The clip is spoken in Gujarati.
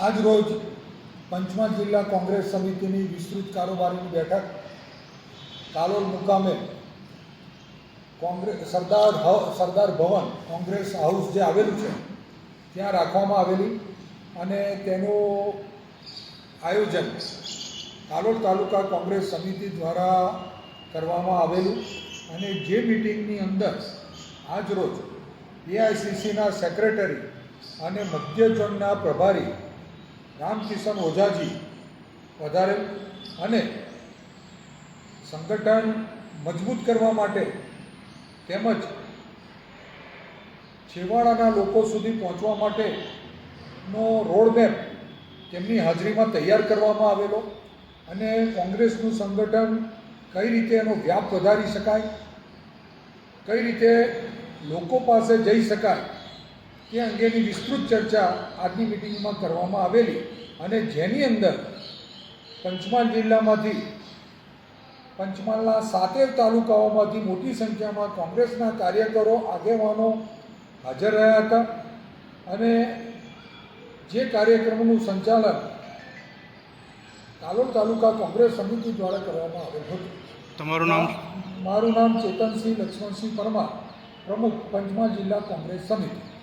આજરોજ પંચમહાલ જિલ્લા કોંગ્રેસ સમિતિની વિસ્તૃત કારોબારીની બેઠક કાલોલ મુકામે Congress Sardar Sardar Bhavan Congress house જે આવેલું છે, ત્યાં રાખવામાં આવેલી અને તેનું આયોજન કાલોલ તાલુકા કોંગ્રેસ સમિતિ દ્વારા કરવામાં આવેલું અને જે મિટિંગની અંદર આજરોજ એઆઈસીસીના સેક્રેટરી અને મધ્ય પ્રભારી રામકિશન ઓઝાજી વધારે અને સંગઠન મજબૂત કરવા માટે તેમજ છેવાડાના લોકો સુધી પહોંચવા માટેનો રોડમેપ તેમની હાજરીમાં તૈયાર કરવામાં આવેલો અને કોંગ્રેસનું સંગઠન કઈ રીતે એનો વ્યાપ વધારી શકાય, કઈ રીતે લોકો પાસે જઈ શકાય તે અંગેની વિસ્તૃત ચર્ચા આજની મિટિંગમાં કરવામાં આવેલી અને જેની અંદર પંચમહાલ જિલ્લામાંથી પંચમહાલના સાતેર તાલુકાઓમાંથી મોટી સંખ્યામાં કોંગ્રેસના કાર્યકરો આગેવાનો હાજર રહ્યા હતા અને જે કાર્યક્રમનું સંચાલન કાલોલ તાલુકા કોંગ્રેસ સમિતિ દ્વારા કરવામાં આવેલ હતું. તમારું નામ? મારું નામ ચેતનસિંહ લક્ષ્મણસિંહ પરમાર પ્રમુખ પંચમહાલ જિલ્લા કોંગ્રેસ સમિતિ.